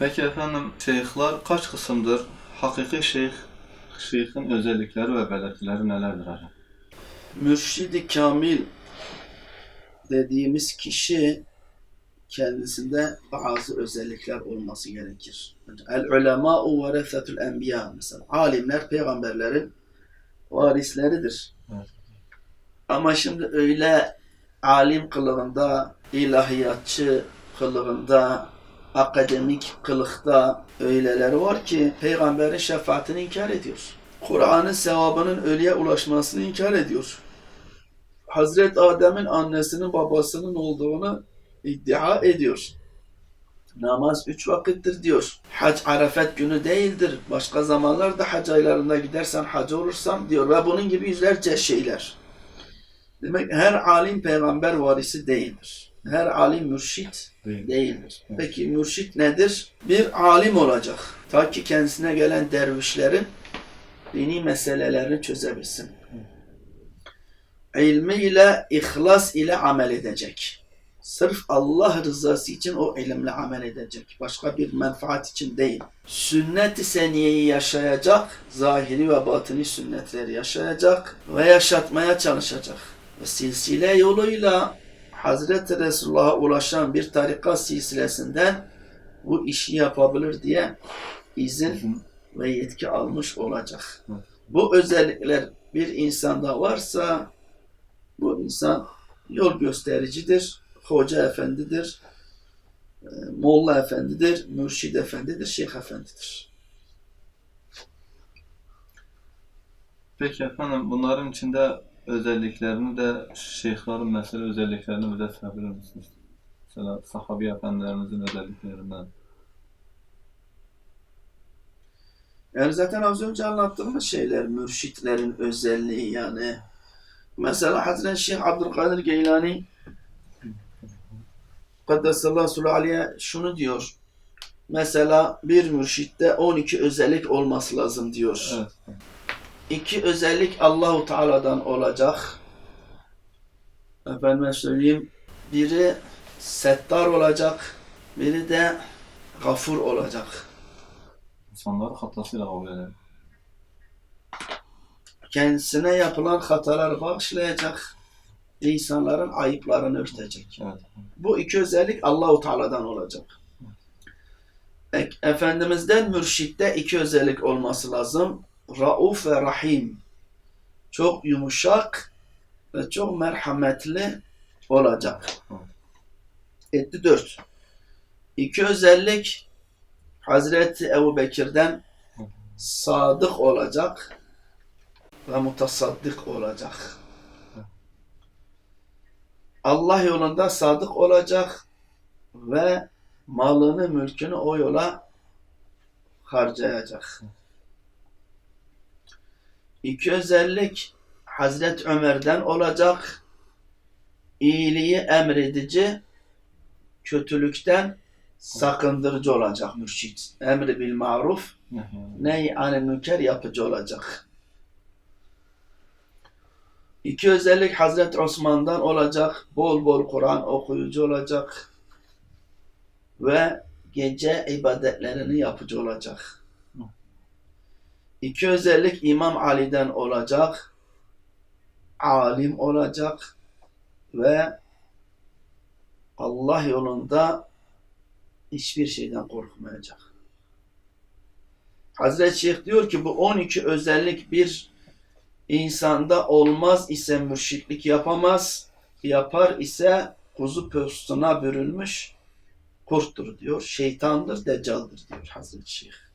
Peki efendim şeyhler kaç kısımdır? Hakiki şeyh, şeyhin özellikleri ve belirtileri nelerdir hocam? Mürşidi kamil dediğimiz kişi kendisinde bazı özellikler olması gerekir. El ulema veresetul enbiya mesela. Alimler peygamberlerin varisleridir. Evet. Ama şimdi öyle alim kılığında, ilahiyatçı kılığında, akademik kılıkta öyleleri var ki peygamberin şefaatini inkar ediyor. Kur'an'ın sevabının ölüye ulaşmasını inkar ediyor. Hazreti Adem'in annesinin babasının olduğunu iddia ediyor. Namaz üç vakittir diyor. Hac arafet günü değildir. Başka zamanlarda hac aylarında gidersen hac olursan diyor. Ve bunun gibi yüzlerce şeyler. Demek her alim peygamber varisi değildir. Her alim mürşit Değil. değildir. Evet. Peki mürşit nedir? Bir alim olacak. Ta ki kendisine gelen dervişlerin dini meselelerini çözebilsin. İlmiyle, ihlas ile amel edecek. Sırf Allah rızası için o ilimle amel edecek. Başka bir menfaat için değil. Sünnet-i seniyeyi yaşayacak, zahiri ve batini sünnetleri yaşayacak ve yaşatmaya çalışacak. Ve silsile yoluyla Hazreti Resulullah'a ulaşan bir tarikat silsilesinden bu işi yapabilir diye izin ve yetki almış olacak. Bu özellikler bir insanda varsa bu insan yol göstericidir, hoca efendidir, e, molla efendidir, mürşid efendidir, şeyh efendidir. Peki efendim bunların içinde özelliklerini de şeyhlerin mesela özelliklerini bize sayabilir misiniz? Mesela sahabi efendilerimizin özelliklerinden. Yani zaten az önce anlattığımız şeyler, mürşitlerin özelliği yani. Mesela Hazreti Şeyh Abdülkadir Geylani Kaddesallahu aleyhi şunu diyor. Mesela bir mürşitte 12 özellik olması lazım diyor. Evet. İki özellik Allahu Teala'dan olacak. Efendime söyleyeyim. Biri settar olacak. Biri de gafur olacak. İnsanları hatasıyla kabul eder. kendisine yapılan hataları bağışlayacak, insanların ayıplarını örtecek. Evet. Bu iki özellik Allahu Teala'dan olacak. E- Efendimiz'den mürşitte iki özellik olması lazım. Rauf ve Rahim. Çok yumuşak ve çok merhametli olacak. Etti dört. İki özellik Hazreti Ebu Bekir'den sadık olacak ve mutasaddık olacak. Allah yolunda sadık olacak ve malını, mülkünü o yola harcayacak. İki özellik Hazreti Ömer'den olacak. İyiliği emredici, kötülükten sakındırıcı olacak mürşit. Emri bil maruf, ney anil münker yapıcı olacak. İki özellik Hazreti Osman'dan olacak. Bol bol Kur'an okuyucu olacak. Ve gece ibadetlerini yapıcı olacak. İki özellik İmam Ali'den olacak. Alim olacak. Ve Allah yolunda hiçbir şeyden korkmayacak. Hazreti Şeyh diyor ki bu 12 özellik bir insanda olmaz ise mürşitlik yapamaz. Yapar ise kuzu postuna bürünmüş kurttur diyor. Şeytandır, deccaldır diyor Hazreti Şeyh.